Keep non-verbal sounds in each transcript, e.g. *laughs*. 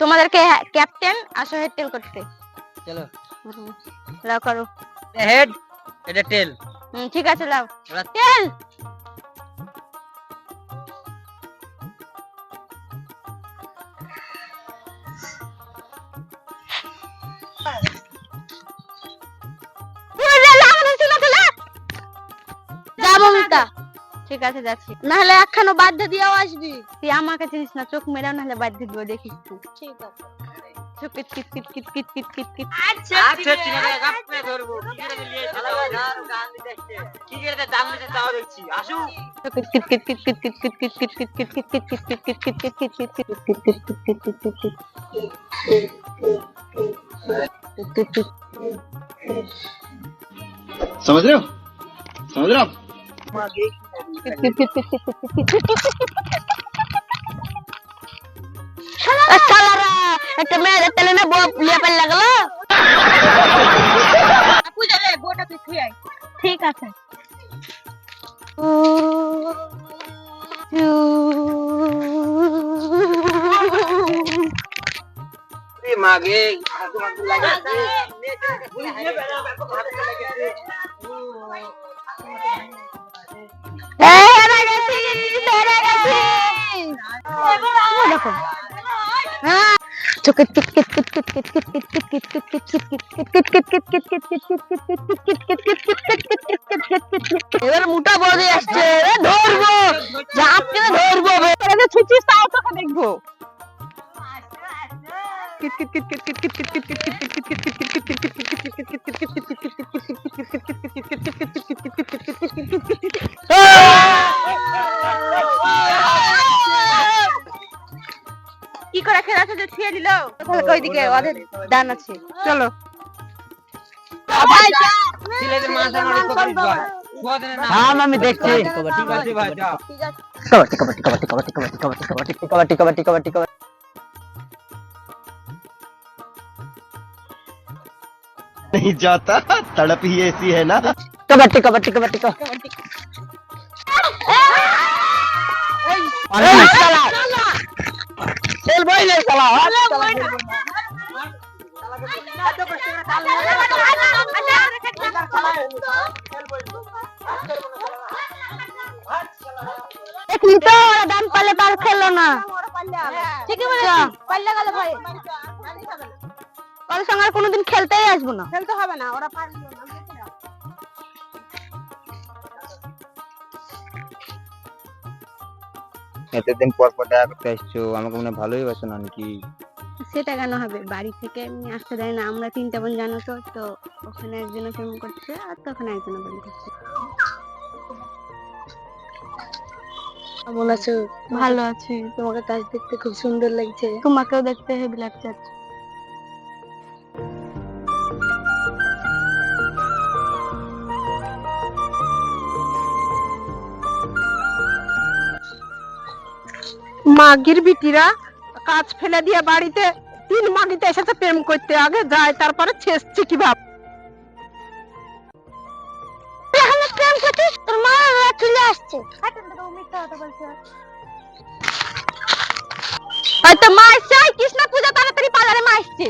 তোমাদেরকে ক্যাপ্টেন আসো হেড টেল করতে। চলো। লাও করো। হেড এটা টেল হুম, ঠিক আছে লাও। টেল ঠিক আছে যাচ্ছি নাহলে একখানো বাধ্য দিয়েও আসবি তুই আমাকে চিনিস না চোখ মেরাও নাহলে বাধ্য দিব দেখিস তুই ঠিক আছে চোখ কিট কিট কিট কিট কিট কিট কিট কিট আচ্ছা চিনে গাপে ধরবো কি করে নিয়ে শালা গান গান দেখতে কি করে দাম দিতে তাও দেখছি আসু কিট কিট কিট কিট কিট কিট কিট কিট কিট কিট কিট কিট কিট কিট কিট কিট কিট কিট কিট কিট কিট কিট কিট কিট কিট समझ रहे हो समझ रहे हो आप শালারা একটা মেয়েদের তেলে না বউ লেপাল লাগল পূজা রে বউটা তুই থুই আয় ঠিক আছে মাগে হাতে এবার মোটা বজে আসছে ধরবো ধরবো দেখব কি করে খেলা সাথে ছিয়ে দিল তাহলে ওইদিকে ওদের দান আছে চলো আমি দেখছি ঠিক আছে ভাই ঠিক আছে नहीं जाता। तड़प ही ऐसी है ना। कबड्डी कबड्डी कबड्डी कबड्डी। पल्ले पाल खेलो ना। ठीक है বলেছ पल्ले वाले भाई। সঙ্গে আর কোনোদিন খেলতেই আসব না। খেলতে হবে না ওরা পারল না এতদিন পর পর দেখা করতে আসছো আমাকে মনে ভালোই বাসো না নাকি? সেটা কেন হবে? বাড়ি থেকে এমনি আসতে দেয় না আমরা তিনটা বোন জানো তো তো ওখানে একজনে প্রেম করছে আর তখন একজনে প্রেম করছে। কেমন আছো? ভালো আছি। তোমাকে কাজ দেখতে খুব সুন্দর লাগছে। তোমাকেও দেখতে হেভি লাগছে মাগির বিটিরা কাজ ফেলে দিয়ে বাড়িতে তিন মাগিতে এসেছে প্রেম করতে। আগে যায়, তারপরে ছেসছে কীভাবে প্রেম তোর মা চলে আসছে। হয়তো মা আসছে কৃষ্ণ পূজা তাড়াতাড়ি পালারে মা আসছে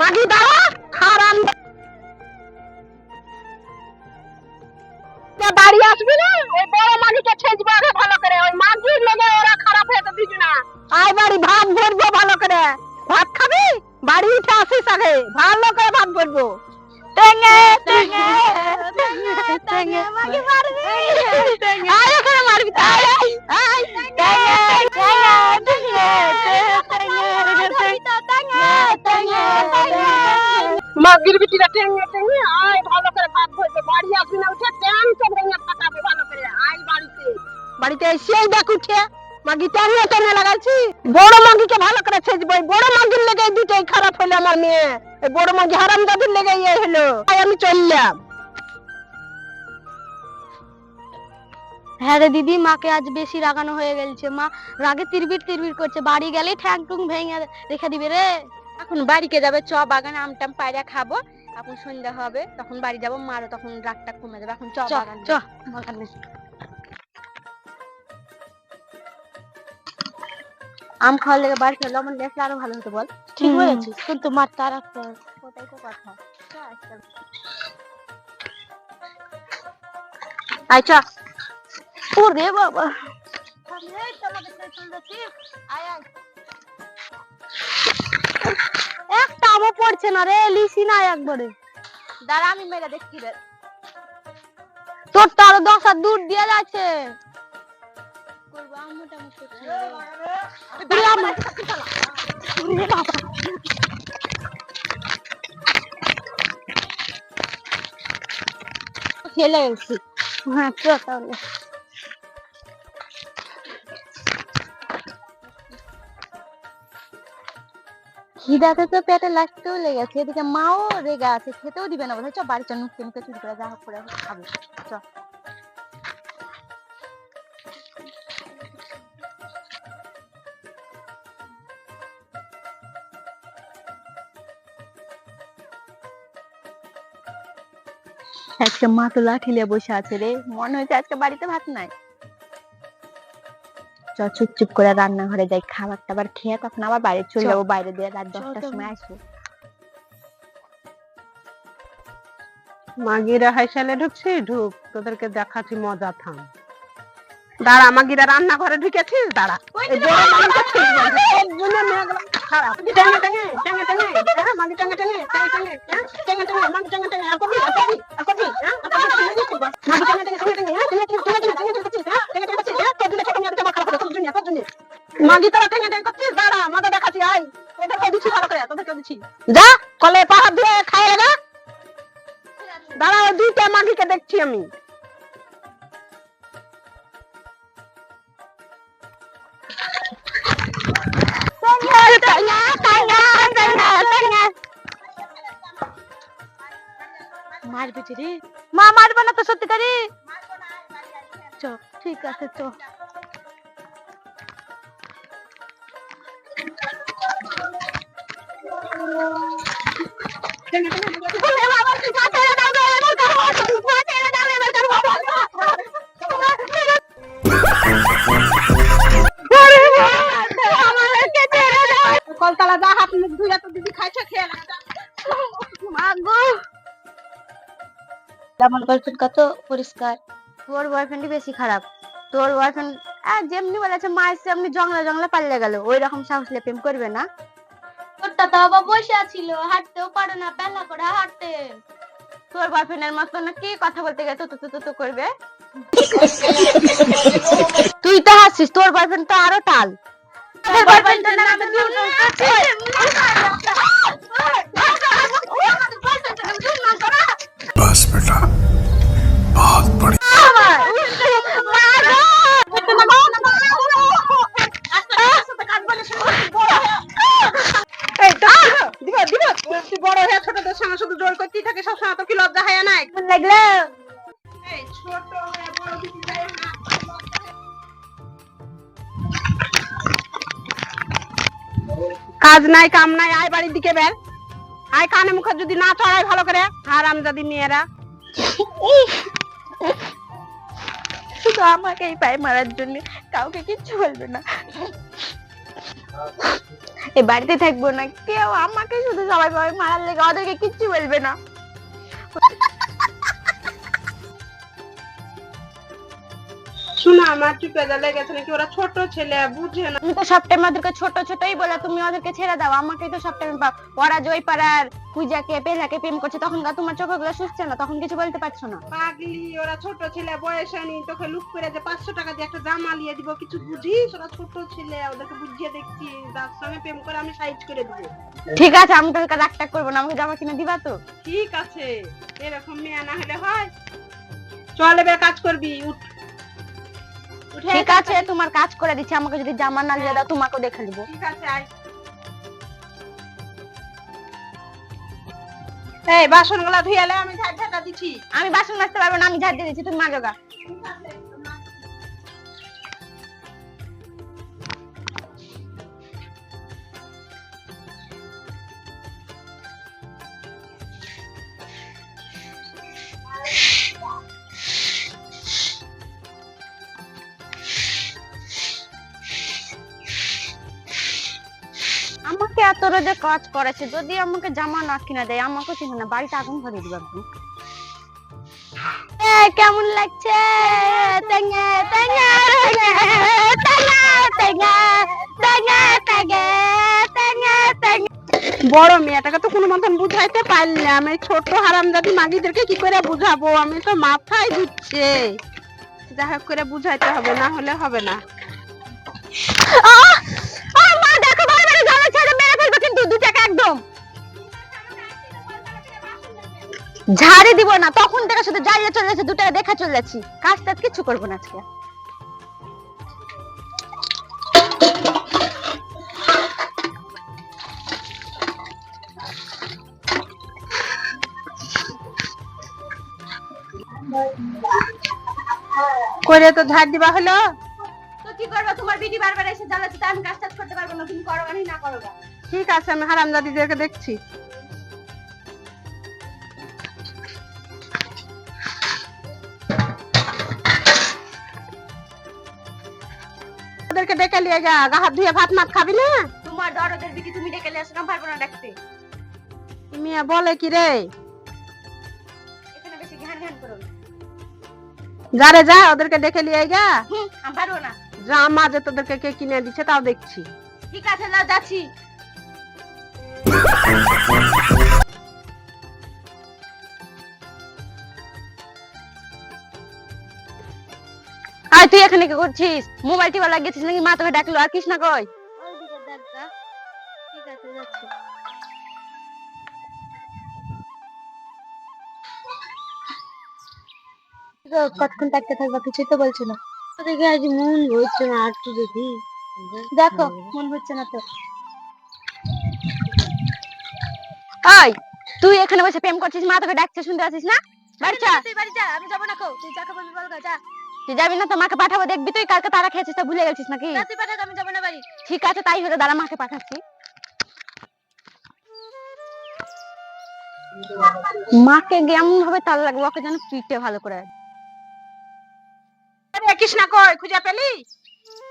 মাগি দাঁড়া হারাম। বাড়ি আসবি না? ওই বড় মাগিকে ছেঁচবো আগে ভালো করে। ওই মাগির লেগে ওরা খারাপ হয়েছে দুজনা আয় বাড়ি ভাত ভরবো ভালো করে। ভাত খাবি? বাড়ি উঠে আসিস আগে। ভালো করে ভাত ভরবো। টেঙ্গে টেঙ্গে টেঙ্গে টেঙ্গে মাগি মারবি। আয় ওখানে মারবি। আয় আয় টেঙ্গে টেঙ্গে টেঙ্গে টেঙ্গে টেঙ্গে টেঙ্গে মাগির বিটিরা টেঙ্গে টেঙ্গে আয় ভালো করে ভাত বাড়ি না উঠে ট্যাঙ্কে ভেঙে ফাটাবে ভালো করে। আয় বাড়িতে। বাড়িতে এসেই দেখ উঠে। মাগি লাগাইছি। বড় মাগিকে ভালো করে ছেঁচবো বড় মাগির লেগে দুটোই খারাপ হলো আমার মেয়ে। বড় মাগি হারাম দাদির লেগে ইয়ে তাই আমি চললাম। হ্যাঁ রে দিদি, মাকে আজ বেশি রাগানো হয়ে গেছে মা রাগে তিরবির তিরবির করছে। বাড়ি গেলেই ঠ্যাং টুং ভেঙে রেখে দিবে রে। এখন বাড়িকে যাবে? চ বাগানে আম টাম পায়রা খাব। এখন সন্ধ্যা হবে তখন বাড়ি যাব। মারো তখন রাতটা কমে যাবে। এখন চ বাগান। চ। বাগানে আম খাওয়ার লেগে বাড়ি খেলে আমার লেখলে আরও ভালো হতো বল। ঠিক বলেছিস? কিন্তু মার তার একটা কোথায় তো কথা। চ ওরে বাবা এই তো আমাদের পেছন যাচ্ছি। আয় আয়। একটা পড়ছে না রে লিসি না একবারে। দাঁড়া আমি মেরে দেখছি রে। তোর তো আরও দশ হাত দূর দিয়ে যাচ্ছে। গেছি। হ্যাঁ চ তাহলে। তো পেটে এদিকে মাও রেগে আছে, খেতেও দিবে না বোধহয়। চ বাড়ি চ নুকতে মুখে চুরি করে যা হোক করে চ আজকে মা তো লাঠি নিয়ে বসে আছে রে, মনে হয়েছে আজকে বাড়িতে ভাত নাই। চ চুপ চুপ করে রান্নাঘরে যাই খাবার টাবার খেয়ে তখন আবার বাইরে চলে যাব বাইরে দিয়ে রাত দশটার সময় আসব মাগিরা হাইসালে ঢুকছি ঢুক তোদেরকে দেখাচ্ছি মজা থাম দাঁড়া মাগিরা রান্নাঘরে ঢুকেছিস দাঁড়া হ্যাঁ, মাগি মাগি দাঁড়া, দেখাচ্ছি, দিচ্ছি করে। যা, কলে। দাঁড়া দুইটা মারবি রে। মা মারবে না তো সত্যিকারি? চ ঠিক আছে চ কলতলা যা হাত মুখ তো দিদি খাইছে খেয়ে আমার বয়ফ্রেন্ড কত পরিষ্কার তোর বয়ফ্রেন্ডই বেশি খারাপ। তোর বয়ফ্রেন্ড যেমনি বলেছে, মায়ের সেমনি জংলা জংলা পাল্লে গেল। ওই রকম সাহস প্রেম করবে না। তোরটা তো আবার বসে ছিল হাঁটতেও পারো না পেলা করে হাঁটতে। তোর বয়ফ্রেন্ডের মতো না কি কথা বলতে গেছে তো তো তো করবে? *laughs* তুই তো হাসিস তোর বয়ফ্রেন্ড তো আরও টাল। তোর বয়ফ্রেন্ডের নামে কাজ নাই, কাম নাই, আয় বাড়ির দিকে বের। আয় কানে মুখে যদি না চড়াই ভালো করে। হারাম যদি মেয়েরা। শুধু আমাকে এই পায়ে মারার জন্য, কাউকে কিচ্ছু বলবে না। এ বাড়িতে থাকব না, কেউ আমাকে শুধু সবাই সবাই মারার লেগে ওদেরকে কিচ্ছু বলবে না। শোনা আমার চুপে নাকি? ওরা ছোট ছেলে বুঝে না। তুমি তো সব টাইম ওদেরকে ছোট ছোটই বলে তুমি ওদেরকে ছেড়ে দাও আমাকে তো সব টাইম ওরা জয় পাড়ার পূজাকে পেলাকে প্রেম করছে তখন তোমার চোখগুলো শুচ্ছে না তখন কিছু বলতে পারছ না। পাগলি ওরা ছোট ছেলে বয়স তোকে লুক করে যে পাঁচশো টাকা দিয়ে একটা জামা দিব কিছু বুঝিস? ওরা ছোট ছেলে ওদেরকে বুঝিয়ে দেখছি তার সঙ্গে প্রেম করে আমি সাইজ করে দিব। ঠিক আছে আমি তোকে রাগ টাগ করব না আমাকে জামা কিনে দিবা তো? ঠিক আছে এরকম মেয়ে না হলে হয়। চল এবার কাজ করবি উঠে। ঠিক আছে তোমার কাজ করে দিচ্ছি আমাকে যদি জামা না দিয়ে দাও তোমাকে দেখে দিব। ঠিক আছে আয়। এই বাসনগুলা ধুইয়ালে আমি ঝাড় ঝাড়া দিচ্ছি। আমি বাসন মাজতে পারব না আমি ঝাড় দিয়ে দিচ্ছি তুমি মাজোগা ঠিক আছে। তোর যে কাজ করেছে যদি আমাকে জামা না কিনা দেয় আমাকে চিনে না বাড়িতে আগুন ধরে দিবে আপনি কেমন লাগছে? বড় মেয়েটাকে তো কোনো মতন বুঝাইতে পারলাম। এই ছোট হারামজাদি মাগিদেরকে কি করে বুঝাবো? আমি তো মাথায় ঘুরছে যা করে বুঝাইতে হবে না হলে হবে না। ঝাড়ি দিব না তখন থেকে শুধু জ্বালিয়ে চলে যাচ্ছে দু টাকা দেখা চলে যাচ্ছি। কাজ টাজ কিছু করব না আজকে। করে তো ঝাড় দিবা হলো। তো কি করব? তোমার বিটি বারবার এসে জ্বালাচ্ছে তাই আমি কাজ টাজ করতে পারব না তুমি করো না করো। ঠিক আছে আমি হারামজাদিদেরকে দেখছি। ওদেরকে ডেকে নিয়ে যা গা হাত ধুয়ে ভাত মাত খাবি না? তোমার দরদের বিটি তুমি ডেকে নিয়ে আসো না পারব না ডাকতে মিয়া বলে কি রে? এখানে বেশি ঘ্যান ঘ্যান করো না। যারে যা ওদেরকে ডেকে নিয়ে যা। আমি পারব না। জামা যে তোদেরকে কে কিনে দিচ্ছে তাও দেখছি। ঠিক আছে যাচ্ছি। তুই এখানে কি করছিস? মোবাইল টিপা লাগিয়েছিস নাকি? মা তোকে ডাকলো আর কৃষ্ণা কই? কতক্ষণ থাকবা? কিছুই তো বলছো না। দেখে আজ মন হচ্ছে না আর দেখি? দেখো মন হচ্ছে না তো। ওই তুই এখানে বসে প্রেম করছিস? মা তোকে ডাকছে শুনতে পাচ্ছিস না? বাড়ি তুই বাড়ি যা আমি যাব না কো। তুই যাকে বলবি বল যা। তুই যাবি না তো মাকে পাঠাবো দেখবি তুই? কালকে তারা খেয়েছিস তো ভুলে গেছিস নাকি? তুই পাঠাতে আমি যাব না বাড়ি। ঠিক আছে তাই হলো দাঁড়া মাকে পাঠাচ্ছি। মাকে এমন ভাবে তাল লাগবে ওকে যেন পিটে ভালো করে আরে কৃষ্ণা কই? খুঁজে পেলি?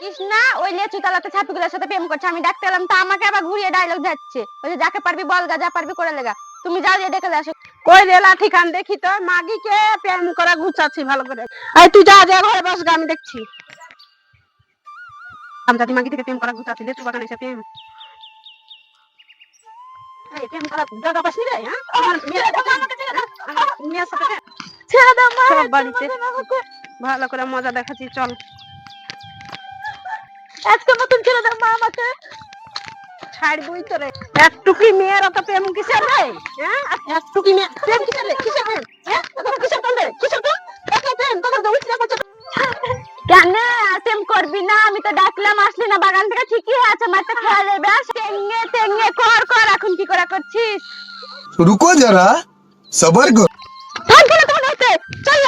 কৃষ্ণা ওই লেচু তলাতে ছাপিগুলোর সাথে প্রেম করছে আমি ডাকতে এলাম তা আমাকে আবার ঘুরিয়ে ডায়লগ যাচ্ছে। বলছে যাকে পারবি বল গা যা পারবি করে লেগা। তুমি যাও দিয়ে ডেকে আসো কই রেলা ঠিকান দেখি তো মাগিকে প্রেম করা গুছাচ্ছি ভালো করে। এই তুই যা যা ঘরে বস আমি দেখছি। আমজাদি মাগি থেকে প্রেম করা গুছাচ্ছি লেচু বাগানে এসে প্রেম প্রেম করা জায়গা পাসনি রে হ্যাঁ? আমার মেয়ের কথা আমাকে ছেড়ে দাও। আমার মেয়ের সাথে ছেড়ে দাও মা বাড়িতে ভালো করে মজা দেখাচ্ছি চল। আজকে মতন ছেড়ে দাও মা আমাকে। ছাড় বই তো রে মেয়ের অত প্রেম রে হ্যাঁ? মেয়ে প্রেম রে? হ্যাঁ? প্রেম কেন? করবি না? আমি তো ডাকলাম আসলি না। বাগান থেকে ঠিকই আছে আমার তো খেয়াল রেবে টেঙ্গে টেঙ্গে কর কর এখন কি করা করছিস? রুকো যারা সবার কর তোমার চল